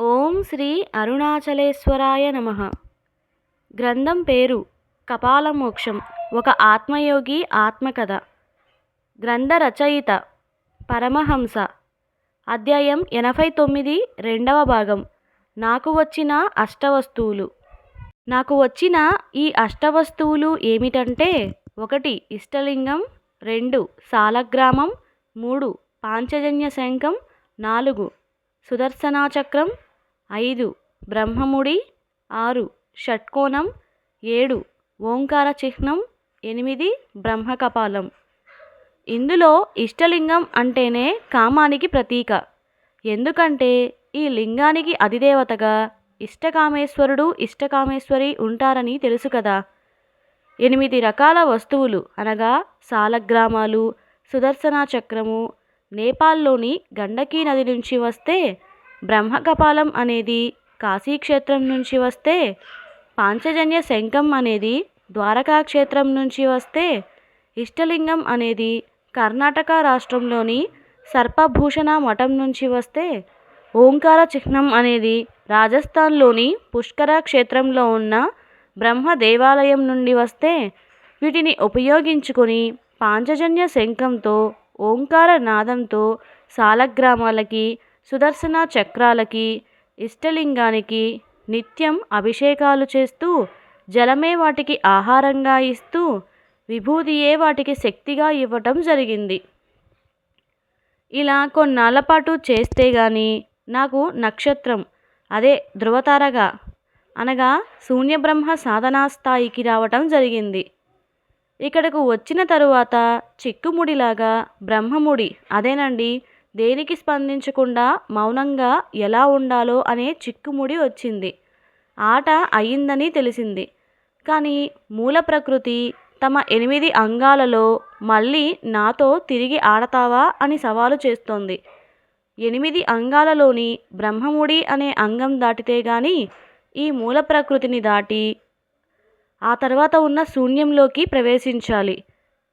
ఓం శ్రీ అరుణాచలేశ్వరాయ నమ. గ్రంథం పేరు కపాలమోక్షం ఒక ఆత్మయోగి ఆత్మకథ. గ్రంథ రచయిత పరమహంస. అధ్యాయం ఎనభై తొమ్మిది రెండవ భాగం. నాకు వచ్చిన అష్టవస్తువులు. నాకు వచ్చిన ఈ అష్టవస్తువులు ఏమిటంటే ఒకటి ఇష్టలింగం రెండు సాలగ్రామం మూడు పాంచజన్య శంఖం నాలుగు సుదర్శనాచక్రం ఐదు. బ్రహ్మముడి ఆరు. షట్కోణం ఏడు. ఓంకార చిహ్నం ఎనిమిది. బ్రహ్మకపాలం. ఇందులో ఇష్టలింగం అంటేనే కామానికి ప్రతీక. ఎందుకంటే ఈ లింగానికి అధిదేవతగా ఇష్టకామేశ్వరుడు ఇష్టకామేశ్వరి ఉంటారని తెలుసు కదా. ఎనిమిది రకాల వస్తువులు అనగా సాలగ్రామాలు సుదర్శన చక్రము నేపాల్లోని గండకీ నది నుంచి వస్తే బ్రహ్మకపాలం అనేది కాశీక్షేత్రం నుంచి వస్తే పాంచజన్య శంఖం అనేది ద్వారకా క్షేత్రం నుంచి వస్తే ఇష్టలింగం అనేది కర్ణాటక రాష్ట్రంలోని సర్పభూషణ మఠం నుంచి వస్తే ఓంకార చిహ్నం అనేది రాజస్థాన్లోని పుష్కర క్షేత్రంలో ఉన్న బ్రహ్మ దేవాలయం నుండి వస్తే వీటిని ఉపయోగించుకొని పాంచజన్య శంఖంతో ఓంకార నాదంతో సాలగ్రామాలకి సుదర్శన చక్రాలకి ఇష్టలింగానికి నిత్యం అభిషేకాలు చేస్తూ జలమే వాటికి ఆహారంగా ఇస్తూ విభూదియే వాటికి శక్తిగా ఇవ్వటం జరిగింది. ఇలా కొన్నాళ్ళ పాటు చేస్తే గాని నాకు నక్షత్రం అదే ధృవతారగా అనగా శూన్యబ్రహ్మ సాధనా స్థాయికి రావటం జరిగింది. ఇక్కడకు వచ్చిన తరువాత చిక్కుముడిలాగా బ్రహ్మముడి అదేనండి దేనికి స్పందించకుండా మౌనంగా ఎలా ఉండాలో అనే చిక్కుముడి వచ్చింది. ఆట అయిందని తెలిసింది. కానీ మూల ప్రకృతి తమ ఎనిమిది అంగాలలో మళ్ళీ నాతో తిరిగి ఆడతావా అని సవాలు చేస్తోంది. ఎనిమిది అంగాలలోని బ్రహ్మముడి అనే అంగం దాటితే గాని ఈ మూల ప్రకృతిని దాటి ఆ తర్వాత ఉన్న శూన్యంలోకి ప్రవేశించాలి.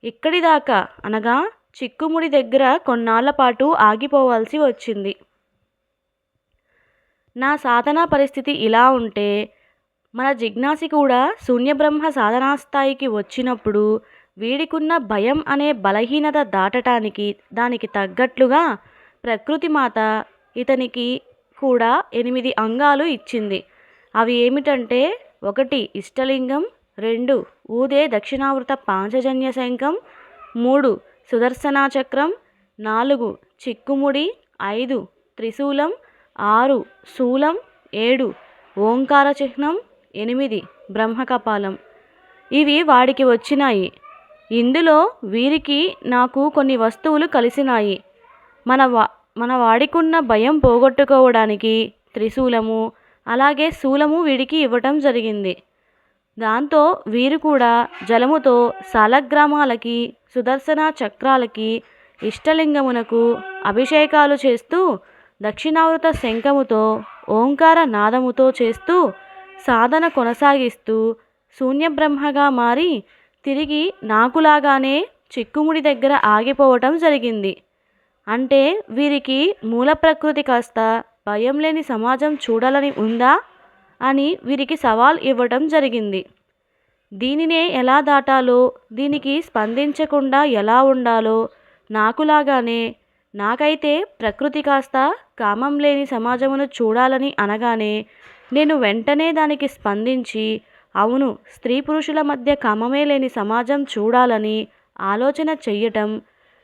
ఇక్కడి దాకా అనగా చిక్కుముడి దగ్గర కొన్నాళ్ళ పాటు ఆగిపోవాల్సి వచ్చింది. నా సాధనా పరిస్థితి ఇలా ఉంటే మన జిజ్ఞాసి కూడా శూన్యబ్రహ్మ సాధనా స్థాయికి వచ్చినప్పుడు వీడికున్న భయం అనే బలహీనత దాటటానికి దానికి తగ్గట్లుగా ప్రకృతి మాత ఇతనికి కూడా ఎనిమిది అంగాలు ఇచ్చింది. అవి ఏమిటంటే ఒకటి ఇష్టలింగం రెండు ఊదే దక్షిణావృత పాంచజన్య శంఖం మూడు సుదర్శనా చక్రం నాలుగు చిక్కుముడి ఐదు త్రిశూలం ఆరు శూలం ఏడు ఓంకార చిహ్నం ఎనిమిది బ్రహ్మకపాలం. ఇవి వాడికి వచ్చినాయి. ఇందులో వీరికి నాకు కొన్ని వస్తువులు కలిసినాయి. మన వా మన వాడికున్న భయం పోగొట్టుకోవడానికి త్రిశూలము అలాగే శూలము వీడికి ఇవ్వటం జరిగింది. దాంతో వీరు కూడా జలముతో సాలగ్రామాలకి సుదర్శన చక్రాలకి ఇష్టలింగమునకు అభిషేకాలు చేస్తూ దక్షిణావృత శంఖముతో ఓంకార నాదముతో చేస్తూ సాధన కొనసాగిస్తూ శూన్యబ్రహ్మగా మారి తిరిగి నాకులాగానే చిక్కుముడి దగ్గర ఆగిపోవటం జరిగింది. అంటే వీరికి మూల ప్రకృతి కాస్త భయం లేని సమాజం చూడాలని ఉందా? అని వీరికి సవాల్ ఇవ్వటం జరిగింది. దీనినే ఎలా దాటాలో దీనికి స్పందించకుండా ఎలా ఉండాలో నాకులాగానే నాకైతే ప్రకృతి కాస్త కామం లేని సమాజమును చూడాలని అనగానే నేను వెంటనే దానికి స్పందించి అవును స్త్రీ పురుషుల మధ్య కామమే లేని సమాజం చూడాలని ఆలోచన చెయ్యటం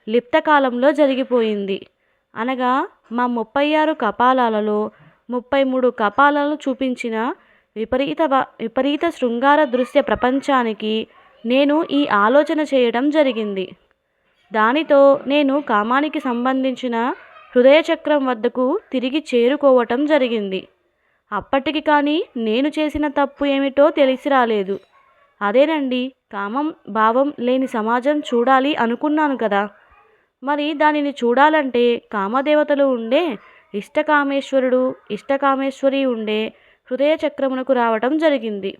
లిప్తకాలంలో జరిగిపోయింది. అనగా మా ముప్పై ఆరు కపాలాలలో ముప్పై మూడు కపాలాలను చూపించిన విపరీత విపరీత శృంగార దృశ్య ప్రపంచానికి నేను ఈ ఆలోచన చేయడం జరిగింది. దానితో నేను కామానికి సంబంధించిన హృదయ చక్రం వద్దకు తిరిగి చేరుకోవటం జరిగింది. అప్పటికి కానీ నేను చేసిన తప్పు ఏమిటో తెలిసి రాలేదు. అదేనండి కామం భావం లేని సమాజం చూడాలి అనుకున్నాను కదా. మరి దానిని చూడాలంటే కామదేవతలు ఉండే ఇష్టకామేశ్వరుడు ఇష్టకామేశ్వరి ఉండే హృదయ చక్రమునకు రావటం జరిగింది.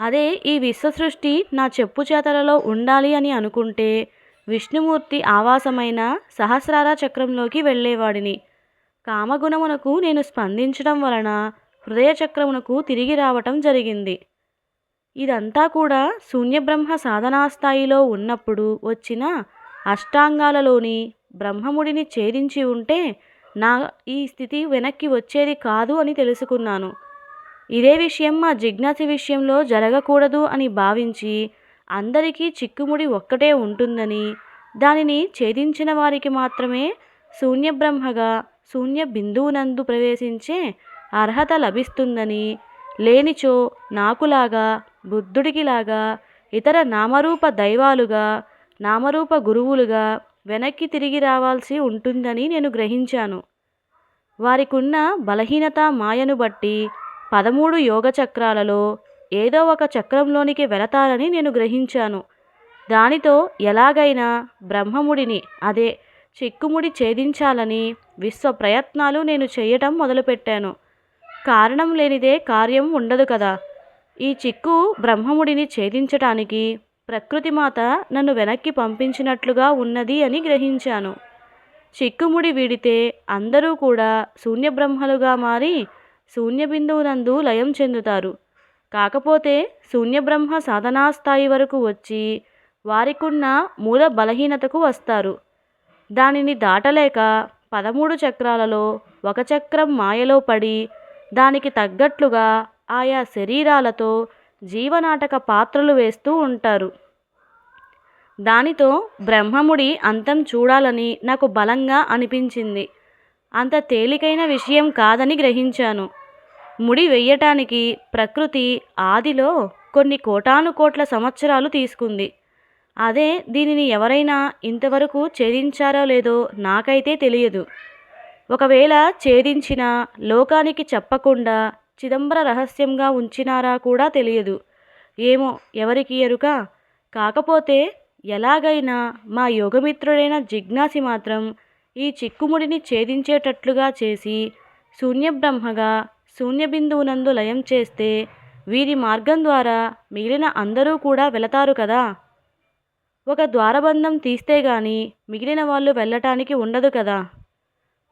అదే ఈ విశ్వసృష్టి నా చెప్పు చేతలలో ఉండాలి అని అనుకుంటే విష్ణుమూర్తి ఆవాసమైన సహస్రార చక్రంలోకి వెళ్ళేవాడిని. కామగుణమునకు నేను స్పందించడం వలన హృదయ చక్రమునకు తిరిగి రావటం జరిగింది. ఇదంతా కూడా శూన్యబ్రహ్మ సాధనా స్థాయిలో ఉన్నప్పుడు వచ్చిన అష్టాంగాలలోని బ్రహ్మముడిని ఛేదించి ఉంటే నా ఈ స్థితి వెనక్కి వచ్చేది కాదు అని తెలుసుకున్నాను. ఇదే విషయం మా జిజ్ఞాసి విషయంలో జరగకూడదు అని భావించి అందరికీ చిక్కుముడి ఒక్కటే ఉంటుందని దానిని ఛేదించిన వారికి మాత్రమే శూన్యబ్రహ్మగా శూన్య బిందువునందు ప్రవేశించే అర్హత లభిస్తుందని లేనిచో నాకులాగా బుద్ధుడికిలాగా ఇతర నామరూప దైవాలుగా నామరూప గురువులుగా వెనక్కి తిరిగి రావాల్సి ఉంటుందని నేను గ్రహించాను. వారికున్న బలహీనత మాయను బట్టి పదమూడు యోగ చక్రాలలో ఏదో ఒక చక్రంలోనికి వెళతారని నేను గ్రహించాను. దానితో ఎలాగైనా బ్రహ్మముడిని అదే చిక్కుముడి ఛేదించాలని విశ్వ ప్రయత్నాలు నేను చేయటం మొదలుపెట్టాను. కారణం లేనిదే కార్యం ఉండదు కదా. ఈ చిక్కు బ్రహ్మముడిని ఛేదించటానికి ప్రకృతి మాత నన్ను వెనక్కి పంపించినట్లుగా ఉన్నది అని గ్రహించాను. చిక్కుముడి వీడితే అందరూ కూడా శూన్యబ్రహ్మలుగా మారి శూన్యబిందువునందు లయం చెందుతారు. కాకపోతే శూన్యబ్రహ్మ సాధనా స్థాయి వరకు వచ్చి వారికున్న మూల బలహీనతకు వస్తారు. దానిని దాటలేక పదమూడు చక్రాలలో ఒక చక్రం మాయలో పడి దానికి తగ్గట్లుగా ఆయా శరీరాలతో జీవనాటక పాత్రలు వేస్తూ ఉంటారు. దానితో బ్రహ్మముడి అంతం చూడాలని నాకు బలంగా అనిపించింది. అంత తేలికైన విషయం కాదని గ్రహించాను. ముడి వెయ్యటానికి ప్రకృతి ఆదిలో కొన్ని కోటాను కోట్ల సంవత్సరాలు తీసుకుంది. అదే దీనిని ఎవరైనా ఇంతవరకు ఛేదించారో లేదో నాకైతే తెలియదు. ఒకవేళ ఛేదించిన లోకానికి చెప్పకుండా చిదంబర రహస్యంగా ఉంచినారా కూడా తెలియదు. ఏమో ఎవరికి ఎరుక? కాకపోతే ఎలాగైనా మా యోగమిత్రుడైన జిజ్ఞాసి మాత్రం ఈ చిక్కుముడిని ఛేదించేటట్లుగా చేసి శూన్యబ్రహ్మగా శూన్యబిందువునందు లయం చేస్తే వీరి మార్గం ద్వారా మిగిలిన అందరూ కూడా వెళతారు కదా? ఒక ద్వారబంధం తీస్తే గాని మిగిలిన వాళ్ళు వెళ్ళటానికి ఉండదు కదా?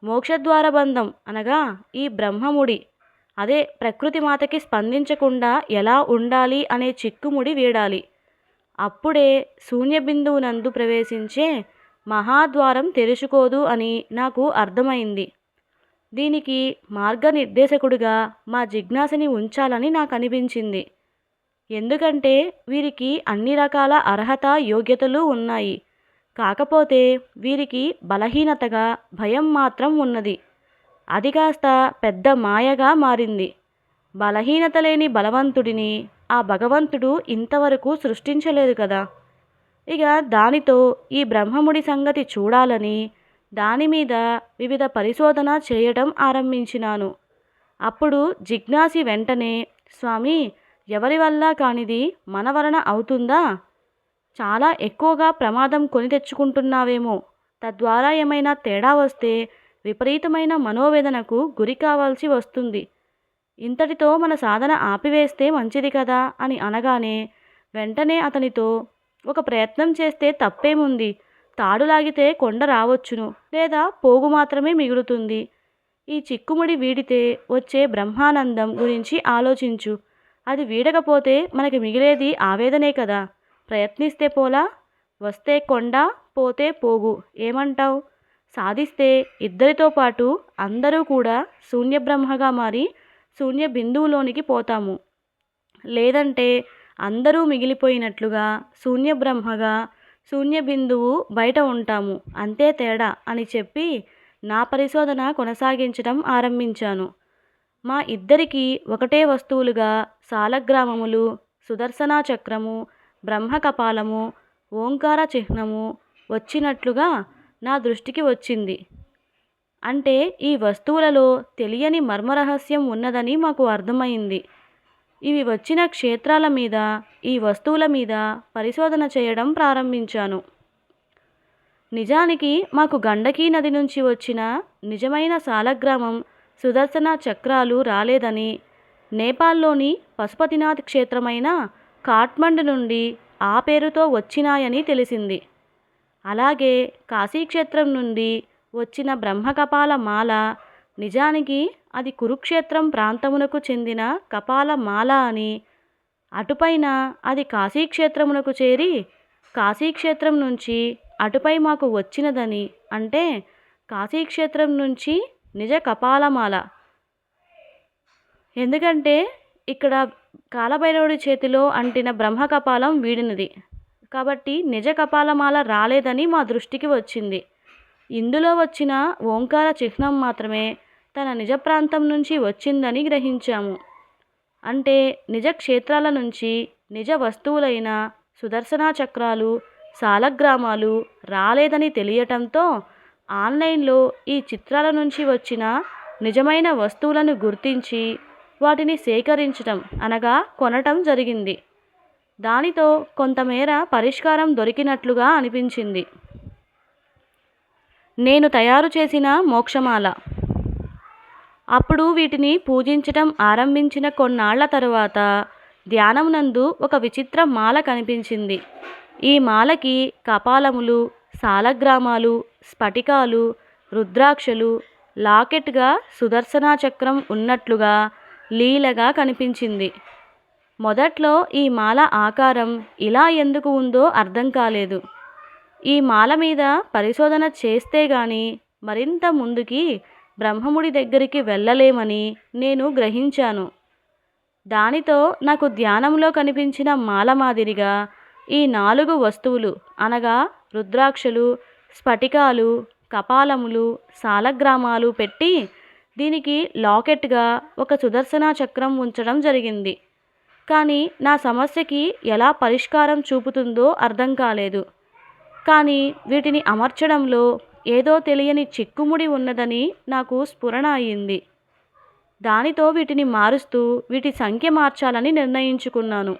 మోక్షద్వారబంధం అనగా ఈ బ్రహ్మముడి అదే ప్రకృతి మాతకి స్పందించకుండా ఎలా ఉండాలి అనే చిక్కుముడి వీడాలి. అప్పుడే శూన్య బిందువునందు ప్రవేశించే మహాద్వారం తెరుచుకోదు అని నాకు అర్థమైంది. దీనికి మార్గనిర్దేశకుడిగా మా జిజ్ఞాసని ఉంచాలని నాకు అనిపించింది ఎందుకంటే వీరికి అన్ని రకాల అర్హత యోగ్యతలు ఉన్నాయి. కాకపోతే వీరికి బలహీనతగా భయం మాత్రం ఉన్నది. అది కాస్త పెద్ద మాయగా మారింది. బలహీనత లేని బలవంతుడిని ఆ భగవంతుడు ఇంతవరకు సృష్టించలేదు కదా. ఇక దానితో ఈ బ్రహ్మముడి సంగతి చూడాలని దాని మీద వివిధ పరిశోధన చేయటం ఆరంభించినాను. అప్పుడు జిజ్ఞాసి వెంటనే స్వామి ఎవరి వల్ల కానిది మన వలన అవుతుందా? చాలా ఎక్కువగా ప్రమాదం కొని తెచ్చుకుంటున్నావేమో. తద్వారా ఏమైనా తేడా వస్తే విపరీతమైన మనోవేదనకు గురి కావాల్సి వస్తుంది. ఇంతటితో మన సాధన ఆపివేస్తే మంచిది కదా అని అనగానే వెంటనే అతనితో ఒక ప్రయత్నం చేస్తే తప్పేముంది? తాడు లాగితే కొండ రావచ్చును లేదా పోగు మాత్రమే మిగులుతుంది. ఈ చిక్కుముడి వీడితే వచ్చే బ్రహ్మానందం గురించి ఆలోచించు. అది వీడకపోతే మనకి మిగిలేది ఆవేదనే కదా. ప్రయత్నిస్తే పోలా? వస్తే కొండ పోతే పోగు. ఏమంటావు? సాధిస్తే ఇద్దరితో పాటు అందరూ కూడా శూన్యబ్రహ్మగా మారి శూన్య బిందువులోనికి పోతాము. లేదంటే అందరూ మిగిలిపోయినట్లుగా శూన్య బ్రహ్మగా శూన్య బిందువు బయట ఉంటాము. అంతే తేడా అని చెప్పి నా పరిశోధన కొనసాగించడం ఆరంభించాను. మా ఇద్దరికీ ఒకటే వస్తువులుగా సాలగ్రామములు సుదర్శన చక్రము బ్రహ్మకపాలము ఓంకార చిహ్నము వచ్చినట్లుగా నా దృష్టికి వచ్చింది. అంటే ఈ వస్తువులలో తెలియని మర్మరహస్యం ఉన్నదని మాకు అర్థమైంది. ఇవి వచ్చిన క్షేత్రాల మీద ఈ వస్తువుల మీద పరిశోధన చేయడం ప్రారంభించాను. నిజానికి మాకు గండకీ నది నుంచి వచ్చిన నిజమైన సాలగ్రామం సుదర్శన చక్రాలు రాలేదని నేపాల్లోని పశుపతినాథ్ క్షేత్రమైన కాట్మండ్ నుండి ఆ పేరుతో వచ్చినాయని తెలిసింది. అలాగే కాశీక్షేత్రం నుండి వచ్చిన బ్రహ్మకపాల మాల నిజానికి అది కురుక్షేత్రం ప్రాంతమునకు చెందిన కపాలమాల అని. అటుపైన అది కాశీక్షేత్రమునకు చేరి కాశీక్షేత్రం నుంచి అటుపై మాకు వచ్చినదని అంటే కాశీక్షేత్రం నుంచి నిజ కపాలమాల ఎందుకంటే ఇక్కడ కాలభైరవుడి చేతిలో అంటిన బ్రహ్మ కపాలం వీడినది. కాబట్టి నిజ కపాలమాల రాలేదని మా దృష్టికి వచ్చింది. ఇందులో వచ్చిన ఓంకార చిహ్నం మాత్రమే తన నిజ ప్రాంతం నుంచి వచ్చిందని గ్రహించాము. అంటే నిజ క్షేత్రాల నుంచి నిజ వస్తువులైన సుదర్శన చక్రాలు సాలగ్రామాలు రాలేదని తెలియటంతో ఆన్లైన్లో ఈ చిత్రాల నుంచి వచ్చిన నిజమైన వస్తువులను గుర్తించి వాటిని సేకరించటం అనగా కొనటం జరిగింది. దానితో కొంతమేర పరిష్కారం దొరికినట్లుగా అనిపించింది. నేను తయారు చేసిన మోక్షమాల. అప్పుడు వీటిని పూజించటం ఆరంభించిన కొన్నాళ్ళ తరువాత ధ్యానం నందు ఒక విచిత్ర మాల కనిపించింది. ఈ మాలకి కపాలములు సాలగ్రామాలు స్ఫటికాలు రుద్రాక్షలు లాకెట్గా సుదర్శనా చక్రం ఉన్నట్లుగా లీలగా కనిపించింది. మొదట్లో ఈ మాల ఆకారం ఇలా ఎందుకు ఉందో అర్థం కాలేదు. ఈ మాల మీద పరిశోధన చేస్తే గాని మరింత ముందుకి బ్రహ్మముడి దగ్గరికి వెళ్ళలేమని నేను గ్రహించాను. దానితో నాకు ధ్యానంలో కనిపించిన మాల మాదిరిగా ఈ నాలుగు వస్తువులు అనగా రుద్రాక్షలు స్ఫటికాలు కపాలములు సాలగ్రామాలు పెట్టి దీనికి లాకెట్గా ఒక సుదర్శన చక్రం ఉంచడం జరిగింది. కానీ నా సమస్యకి ఎలా పరిష్కారం చూపుతుందో అర్థం కాలేదు. కానీ వీటిని అమర్చడంలో ఏదో తెలియని చిక్కుముడి ఉన్నదని నాకు స్ఫురణ అయింది దానితో వీటిని మారుస్తూ వీటి సంఖ్య మార్చాలని నిర్ణయించుకున్నాను.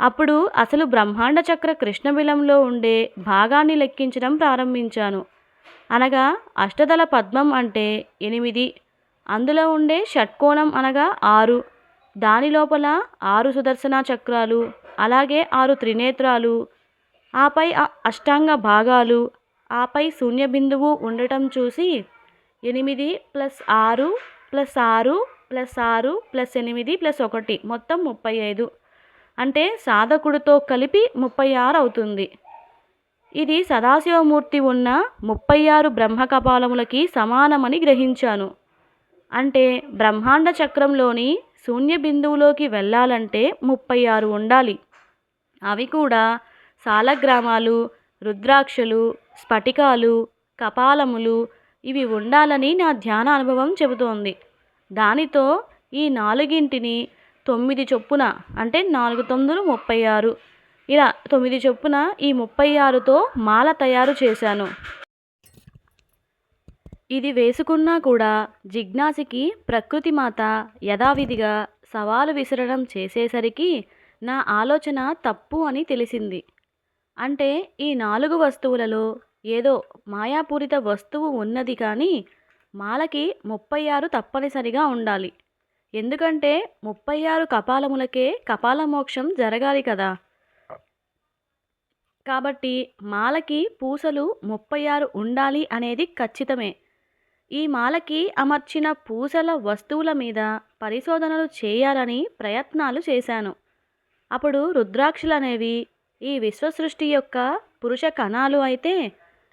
అప్పుడు అసలు బ్రహ్మాండ చక్ర కృష్ణబిలంలో ఉండే భాగాన్ని లెక్కించడం ప్రారంభించాను. అనగా అష్టదళ పద్మం అంటే ఎనిమిది అందులో ఉండే షట్కోణం అనగా ఆరు దాని లోపల ఆరు సుదర్శన చక్రాలు అలాగే ఆరు త్రినేత్రాలు. ఆపై ఆ అష్టాంగ భాగాలు. ఆపై శూన్య బిందువు ఉండటం చూసి ఎనిమిది ప్లస్ ఆరు ప్లస్ ఆరు ప్లస్ ఆరు ప్లస్ ఎనిమిది ప్లస్ ఒకటి మొత్తం ముప్పై ఐదు. అంటే సాధకుడితో కలిపి ముప్పై ఆరు అవుతుంది. ఇది సదాశివమూర్తి ఉన్న ముప్పై ఆరు బ్రహ్మ కపాలములకి సమానమని గ్రహించాను. అంటే బ్రహ్మాండ చక్రంలోని శూన్య బిందువులోకి వెళ్ళాలంటే ముప్పై ఆరు ఉండాలి. అవి కూడా సాలగ్రామాలు రుద్రాక్షలు స్ఫటికాలు కపాలములు ఇవి ఉండాలని నా ధ్యాన అనుభవం చెబుతోంది. దానితో ఈ నాలుగింటిని తొమ్మిది చొప్పున అంటే నాలుగు తొమ్మిదిలు ముప్పై ఆరు. ఇలా తొమ్మిది చొప్పున ఈ ముప్పై ఆరుతో మాల తయారు చేశాను. ఇది వేసుకున్నా కూడా జిజ్ఞాసికి ప్రకృతి మాత యథావిధిగా సవాలు విసరడం చేసేసరికి నా ఆలోచన తప్పు అని తెలిసింది. అంటే ఈ నాలుగు వస్తువులలో ఏదో మాయాపూరిత వస్తువు ఉన్నది కానీ మాలకి ముప్పై ఆరు తప్పనిసరిగా ఉండాలి. ఎందుకంటే ముప్పై ఆరు కపాలములకే కపాలమోక్షం జరగాలి కదా. కాబట్టి మాలకి పూసలు ముప్పై ఆరు ఉండాలి అనేది ఖచ్చితమే. ఈ మాలకి అమర్చిన పూసల వస్తువుల మీద పరిశోధనలు చేయాలని ప్రయత్నాలు చేశాను. అప్పుడు రుద్రాక్షలు అనేవి ఈ విశ్వసృష్టి యొక్క పురుష కణాలు అయితే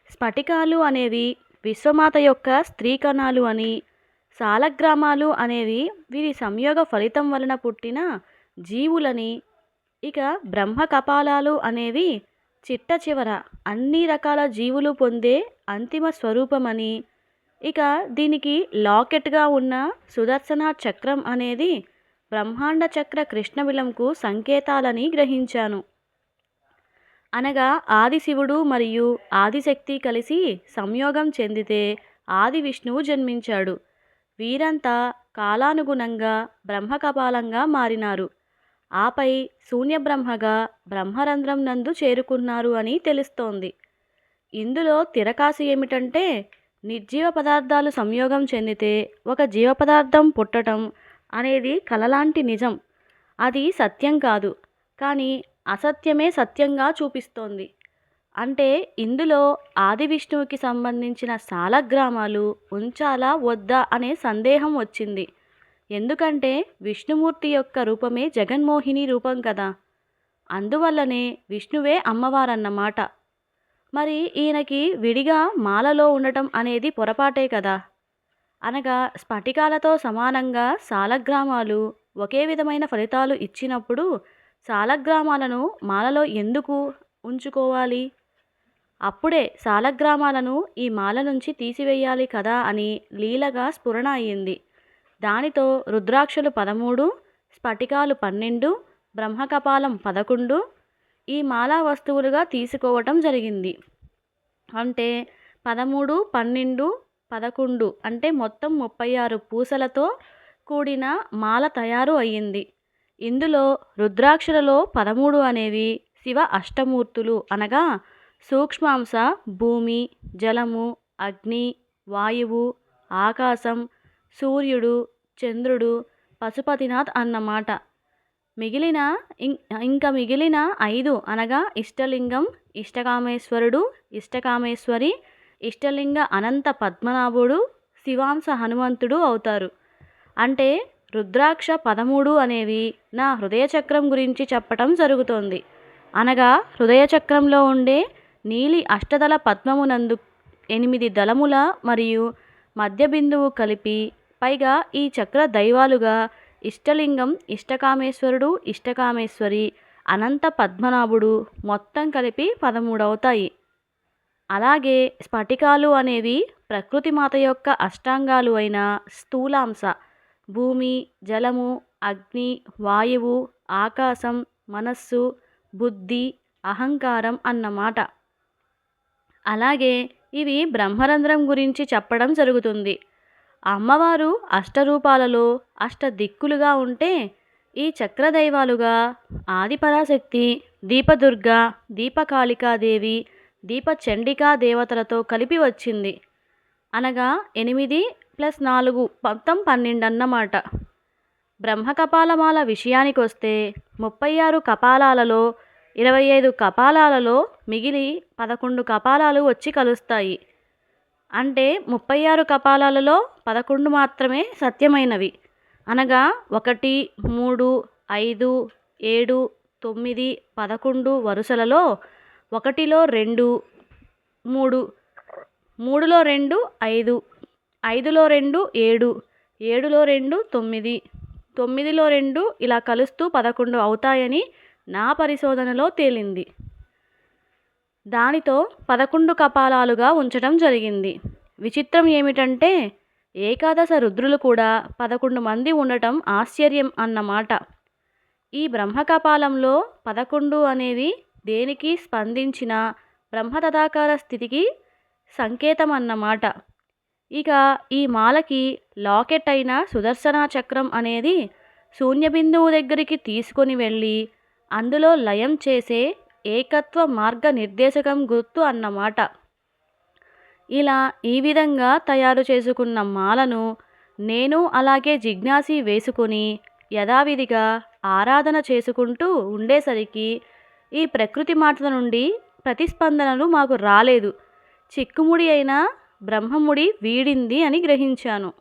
స్ఫటికాలు అనేవి విశ్వమాత యొక్క స్త్రీ కణాలు అని సాలగ్రామాలు అనేవి వీరి సంయోగ ఫలితం వలన పుట్టిన జీవులని ఇక బ్రహ్మ కపాలాలు అనేవి చిట్ట చివర అన్ని రకాల జీవులు పొందే అంతిమ స్వరూపమని ఇక దీనికి లాకెట్గా ఉన్న సుదర్శన చక్రం అనేది బ్రహ్మాండ చక్ర కృష్ణవిలంకు సంకేతాలని గ్రహించాను. అనగా ఆదిశివుడు మరియు ఆదిశక్తి కలిసి సంయోగం చెందితే ఆది విష్ణువు జన్మించాడు. వీరంతా కాలానుగుణంగా బ్రహ్మకపాలంగా మారినారు. ఆపై శూన్యబ్రహ్మగా బ్రహ్మరంధ్రం నందు చేరుకున్నారు అని తెలుస్తోంది. ఇందులో తిరకాసు ఏమిటంటే నిర్జీవ పదార్థాలు సంయోగం చెందితే ఒక జీవ పదార్థం పుట్టటం అనేది కలలాంటి నిజం. అది సత్యం కాదు. కానీ అసత్యమే సత్యంగా చూపిస్తోంది. అంటే ఇందులో ఆది విష్ణువుకి సంబంధించిన సాలగ్రామాలు ఉంచాలా వద్దా అనే సందేహం వచ్చింది. ఎందుకంటే విష్ణుమూర్తి యొక్క రూపమే జగన్మోహిని రూపం కదా. అందువల్లనే విష్ణువే అమ్మవారన్నమాట. మరి ఈయనకి విడిగా మాలలో ఉండటం అనేది పొరపాటే కదా. అనగా స్ఫటికాలతో సమానంగా సాలగ్రామాలు ఒకే విధమైన ఫలితాలు ఇచ్చినప్పుడు సాలగ్రామాలను మాలలో ఎందుకు ఉంచుకోవాలి? అప్పుడే సాలగ్రామాలను ఈ మాల నుంచి తీసివేయాలి కదా అని లీలగా స్ఫురణ అయింది. దానితో రుద్రాక్షలు పదమూడు స్ఫటికాలు పన్నెండు బ్రహ్మకపాలం పదకొండు ఈ మాలా వస్తువులుగా తీసుకోవటం జరిగింది. అంటే పదమూడు పన్నెండు పదకొండు అంటే మొత్తం ముప్పై ఆరు పూసలతో కూడిన మాల తయారు అయ్యింది. ఇందులో రుద్రాక్షలలో పదమూడు అనేవి శివ అష్టమూర్తులు అనగా సూక్ష్మాంశ భూమి జలము అగ్ని వాయువు ఆకాశం సూర్యుడు చంద్రుడు పశుపతినాథ్ అన్నమాట. మిగిలిన ఇంకా మిగిలిన ఐదు అనగా ఇష్టలింగం ఇష్టకామేశ్వరుడు ఇష్టకామేశ్వరి ఇష్టలింగ అనంత పద్మనాభుడు శివాంశ హనుమంతుడు అవుతారు. అంటే రుద్రాక్ష పదమూడు అనేవి నా హృదయ చక్రం గురించి చెప్పటం జరుగుతోంది. అనగా హృదయ చక్రంలో ఉండే నీలి అష్టదళ పద్మమునందు ఎనిమిది దళముల మరియు మధ్య బిందువు కలిపి పైగా ఈ చక్ర దైవాలుగా ఇష్టలింగం ఇష్టకామేశ్వరుడు ఇష్టకామేశ్వరి అనంత పద్మనాభుడు మొత్తం కలిపి పదమూడవుతాయి. అలాగే స్ఫటికాలు అనేవి ప్రకృతి మాత యొక్క అష్టాంగాలు అయిన స్థూలాంశ. భూమి జలము అగ్ని వాయువు ఆకాశం మనస్సు బుద్ధి అహంకారం అన్నమాట. అలాగే ఇవి బ్రహ్మరంధ్రం గురించి చెప్పడం జరుగుతుంది. అమ్మవారు అష్టరూపాలలో అష్ట దిక్కులుగా ఉంటే ఈ చక్రదైవాలుగా ఆదిపరాశక్తి దీపదుర్గ దీపకాళికాదేవి దీపచండికా దేవతలతో కలిపి వచ్చింది. అనగా ఎనిమిది ప్లస్ నాలుగు మొత్తం పన్నెండు అన్నమాట బ్రహ్మకపాలమాల విషయానికి వస్తే ముప్పై ఆరు కపాలాలలో ఇరవై ఐదు కపాలాలలో మిగిలి పదకొండు కపాలాలు వచ్చి కలుస్తాయి. అంటే ముప్పై ఆరు కపాలాలలో పదకొండు మాత్రమే సత్యమైనవి. అనగా ఒకటి మూడు ఐదు ఏడు తొమ్మిది పదకొండు వరుసలలో ఒకటిలో రెండు మూడు మూడులో రెండు ఐదు ఐదులో రెండు ఏడు ఏడులో రెండు తొమ్మిది తొమ్మిదిలో రెండు ఇలా కలుస్తూ పదకొండు అవుతాయని నా పరిశోధనలో తేలింది. దానితో పదకొండు కపాలాలుగా ఉంచడం జరిగింది. విచిత్రం ఏమిటంటే ఏకాదశ రుద్రులు కూడా పదకొండు మంది ఉండటం ఆశ్చర్యం అన్నమాట ఈ బ్రహ్మకపాలంలో పదకొండు అనేవి దేనికి స్పందించిన బ్రహ్మతదాకార స్థితికి సంకేతం అన్నమాట ఇక ఈ మాలకి లాకెట్ అయిన సుదర్శన చక్రం అనేది శూన్య బిందువు దగ్గరికి తీసుకొని వెళ్ళి అందులో లయం చేసే ఏకత్వ మార్గ నిర్దేశకం గుర్తు అన్నమాట. ఇలా ఈ విధంగా తయారు చేసుకున్న మాలను నేను అలాగే జిజ్ఞాసి వేసుకుని యథావిధిగా ఆరాధన చేసుకుంటూ ఉండేసరికి ఈ ప్రకృతి మాటల నుండి ప్రతిస్పందనలు మాకు రాలేదు. చిక్కుముడి అయిన బ్రహ్మముడి వీడింది అని గ్రహించాను.